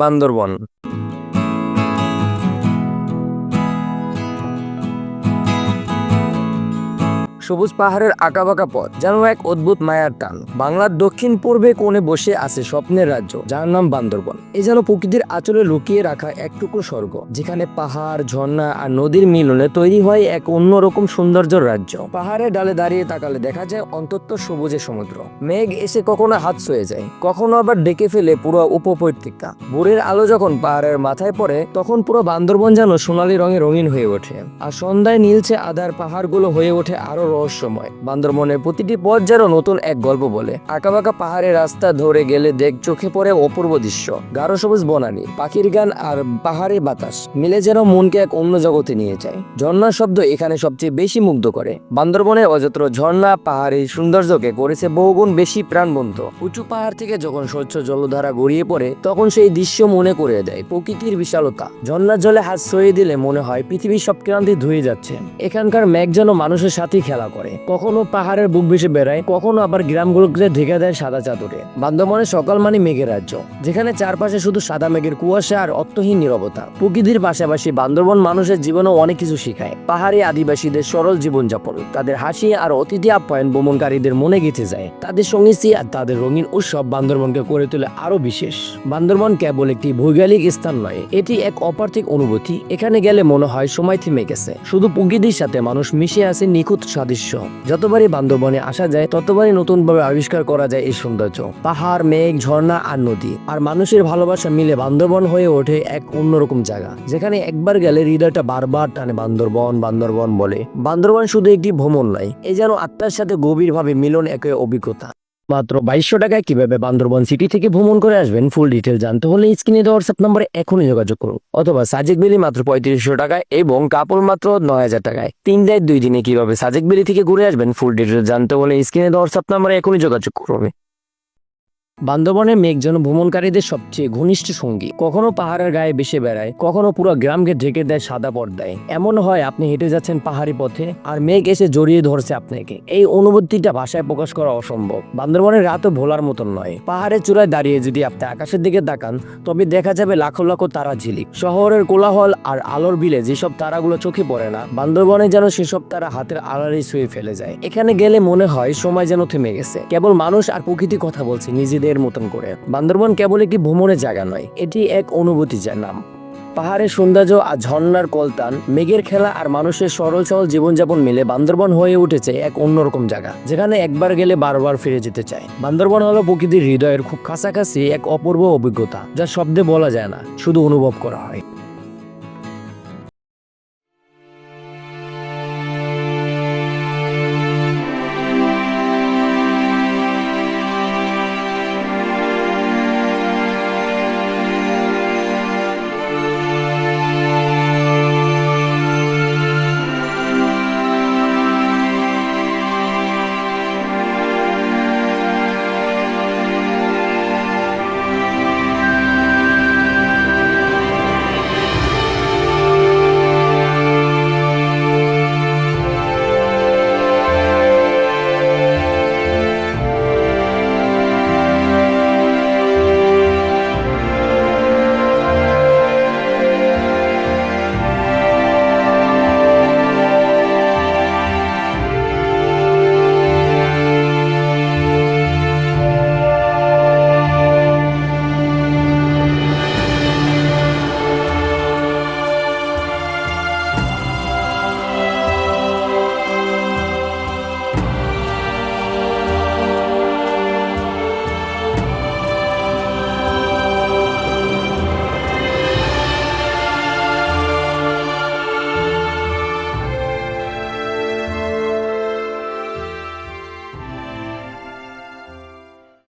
বান্দরবন। সবুজ পাহাড়ের আঁকাবাঁকা পথ, যেন এক অদ্ভুত মায়ার টান। বাংলার দক্ষিণ পূর্বে কোণে বসে আছে স্বপ্নের রাজ্য, যার নাম বান্দরবন। এ যেন প্রকৃতির আচলে লুকিয়ে রাখা এক টুকরো স্বর্গ, যেখানে পাহাড়, ঝর্ণা আর নদীর মিলনে তৈরি হয় এক অন্যরকম সৌন্দর্যের রাজ্য। পাহাড়ের ডালে দাঁড়িয়ে তাকালে দেখা যায় অন্তত সবুজে সমুদ্র। মেঘ এসে কখনো হাত ছুঁয়ে যায়, কখনো আবার ডেকে ফেলে পুরো উপপত্যকা ভোরের আলো যখন পাহাড়ের মাথায় পড়ে, তখন পুরো বান্দরবন যেন সোনালী রঙে রঙিন হয়ে ওঠে। আর সন্ধ্যায় নীলচে আদার পাহাড়গুলো হয়ে ওঠে আরও রহস্যময়। বান্দরবনের প্রতিটি পথ যেন নতুন এক গল্প বলে। আঁকাবাঁকা পাহাড়ের রাস্তা ধরে গেলে দেখ চোখে পড়ে অপূর্ব দৃশ্য। গাঢ় সবুজ বনানি, পাখির গান আর পাহাড়ি বাতাস মিলে যেন মনকে এক অন্য জগতে নিয়ে যায়। ঝর্ণার শব্দ এখানে সবচেয়ে বেশি মুগ্ধ করে। বান্দরবনের অযত্র ঝর্ণা, পাহাড়ি সৌন্দর্যকে করেছে বহুগুণ বেশি প্রাণবন্ত। উঁচু পাহাড় থেকে যখন স্বচ্ছ জলধারা গড়িয়ে পড়ে, তখন সেই দৃশ্য মনে করে দেয় প্রকৃতির বিশালতা। ঝর্ণার জলে হাত ছড়িয়ে দিলে মনে হয় পৃথিবীর সব ক্রান্তি ধুয়ে যাচ্ছে। এখানকার মেঘ যেন মানুষের সাথেই খেলা করে। কখনো পাহাড়ের বুক ভেসে বেড়ায়, কখনো আবার গ্রামগুলোকে ঢেকে দেয় সাদা চাদরে। বান্দরবনের সকাল মানে মেঘের রাজ্য, যেখানে চারপাশে শুধু সাদা মেঘের কুয়াশা আর অর্থহীন নীরবতা। প্রকৃতির পাশাপাশি বান্দরবন মানুষের জীবনেও অনেক কিছু শিখায়। পাহাড়ি আদিবাসীদের সরল জীবনযাপন, তাদের হাসি আর অতিথি আপ্যায়ন ভ্রমণকারীদের মনে গেঁথে যায়। তাদের সঙ্গীতি আর তাদের রঙিন উৎসব বান্দরবনকে করে তোলে আরও বিশেষ। বান্দরবন কেবল একটি ভৌগোলিক স্থান নয়, এটি এক অপার্থিক অনুভূতি। এখানে গেলে মনে হয় সময় থেমে গেছে। শুধু প্রকৃতির সাথে মানুষ মিশে আছে নিখুঁত সাদৃশ্য যতবারই বান্দরবনে আসা যায়, ততবারই নতুনভাবে আবিষ্কার করা যায় এই সৌন্দর্য। পাহাড়, মেঘ, ঝর্ণা আর নদী। আর মানুষের ভালোবাসা মিলে বান্দরবন হয়ে ওঠে এক অন্যরকম জায়গা। যেখানে একবার গেলে হৃদয়টা বারবার টানে বান্দরবন বান্দরবন বলে। বান্দরবন শুধু একটি ভ্রমণ নয়, এ যেন আত্মার সাথে গভীরভাবে মিলন এক অভিজ্ঞতা। মাত্র বাইশশো টাকায় কীভাবে বান্দরবন সিটি থেকে ভ্রমণ করে আসবেন? ফুল ডিটেল জানতে হলে স্ক্রিনে দেওয়া হোয়াটসঅ্যাপ নম্বরে এখনই যোগাযোগ করুন। অথবা সাজেক বেলি মাত্র পঁয়ত্রিশশো টাকায় এবং কাপড় মাত্র নয় হাজার টাকায়। তিন দেয় দুই দিনে কীভাবে সাজেক বেলি থেকে ঘুরে আসবেন? ফুল ডিটেল জানতে হলে স্ক্রিনে দেওয়া হোয়াটসঅ্যাপ নম্বরে এখনই যোগাযোগ করবে বান্দরবনের মেঘ যেন ভ্রমণকারীদের সবচেয়ে ঘনিষ্ঠ সঙ্গী। কখনো পাহাড়ের গায়ে বেসে বেড়ায়, কখনো পুরো গ্রামকে ঢেকে দেয় সাদা পর্দায়। এমন হয় আপনি হেঁটে যাচ্ছেন পাহাড়ি পথে, আর মেঘ এসে জড়িয়ে ধরছে আপনাকে। এই অনুভূতিটা ভাষায় প্রকাশ করা অসম্ভব। বান্দরবনের রাতও ভোলার মতন নয়। পাহাড়ের চূড়ায় দাঁড়িয়ে যদি আপনি আকাশের দিকে তাকান, তবে দেখা যাবে লাখো লাখো তারা ঝিলিক। শহরের কোলাহল আর আলোর বিলে যেসব তারাগুলো চোখে পড়ে না, বান্দরবনে যেন সেসব তারা হাতের আড়ালেই শুয়ে ফেলে যায়। এখানে গেলে মনে হয় সময় যেন থেমে গেছে। কেবল মানুষ আর প্রকৃতি কথা বলছে, নিজেদের মতন করে। বান্দরবন কেবল একটি ভ্রমণের জায়গা নয়, এটি এক অনুভূতি যার নাম। পাহাড়ের সৌন্দর্য আর ঝর্ণার কলতান, মেঘের খেলা আর মানুষের সরল সরল জীবনযাপন মিলে বান্দরবন হয়ে উঠেছে এক অন্যরকম জায়গা, যেখানে একবার গেলে বারবার ফিরে যেতে চায়। বান্দরবন হলো প্রকৃতির হৃদয়ের খুব কাছাকাছি এক অপূর্ব অভিজ্ঞতা, যা শব্দে বলা যায় না, শুধু অনুভব করা হয়।